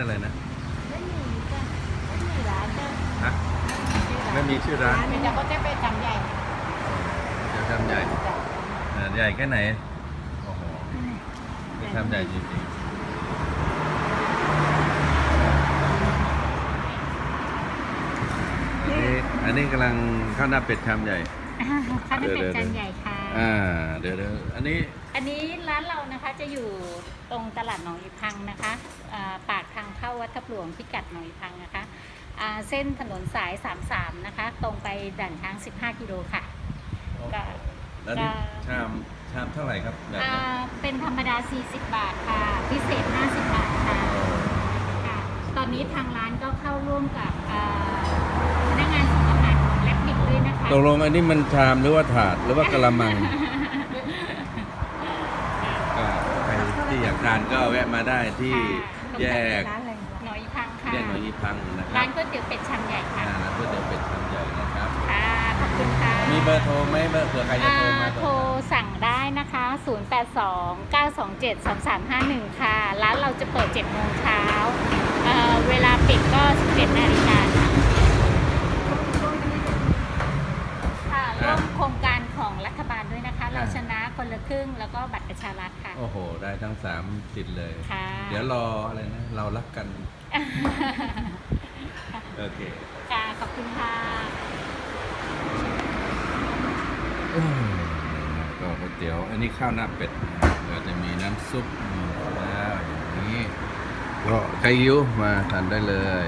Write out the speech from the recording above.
อะไรนะ ไม่มีจ้ะไม่มีร้านจ้ะฮะ ไม่มีชื่อร้านมีแต่ก็จะเป็นจำใหญ่เดี๋ยวทำใหญ่จ้ะอ่าใหญ่แค่ไหน โอ้โหนี่ทำใหญ่จริงๆอันนี้อันนี้กำลังข้าวหน้าเป็ดชามใหญ่ ข้าวหน้าเป็ดเดี๋ยวๆจานใหญ่ค่ะ อ่าเดี๋ยวเดี๋ยวอันนี้อันนี้ร้านเรานะคะจะอยู่ตรงตลาดหนองอีพังนะคะอ่าปากทางเข้าวัดทับหลวงพิกัดหนองอีพังนะคะอ่าเส้นถนนสาย 33 นะคะ ตรงไปด่านช้าง 15 กิโลค่ะ ก็ แล้วนี่ก็ชามชามเท่าไหร่ครับแบบอ่านี้เป็นธรรมดา 40 บาทค่ะ พิเศษ 50 บาทค่ะค่ะ ตอนนี้ทางร้านก็เข้าร่วมกับ กลงอันนี้มันชามหรือว่าถาดหรือว่ากระมัง ก็ใครที่อยากทานก็แวะมาได้ที่แยกหน่อยพังค่ะแยกหนองอีพังนะครัร้าบนก๋วยเตี๋ยวเป็ดชามใหญ่ค่ะอ่าแล้วก็เดี๋ยวเป็ดชามใหญ่นะครับ ค่ะขอบคุณค่ะมีเบอร์โทรไหมเบอร์เผื่อใครจะอ่าโทรมาโทรสั่งได้นะคะ 082 927 3351 ค่ะ ร้านเราจะเปิด 7 โมงเช้าเอ่อเวลาปิดก็ 17 นาฬิกาค่ะค่ะร่วมโครงการ ของรัฐบาลด้วยนะคะ เราชนะคนละครึ่งแล้วก็บัตรประชารัฐค่ะ โอ้โห ได้ทั้งสามติดเลย ค่ะ เดี๋ยวรออะไรนะ เรารักกัน โอเค ค่ะ ขอบคุณค่ะอืมก็ก๋วยเตี๋ยว อันนี้ข้าวหน้าเป็ดเดี๋ยวจะมีน้ำซุปมีแล้วอย่างนี้ก็ไก่ยิ้วมาทานได้เลย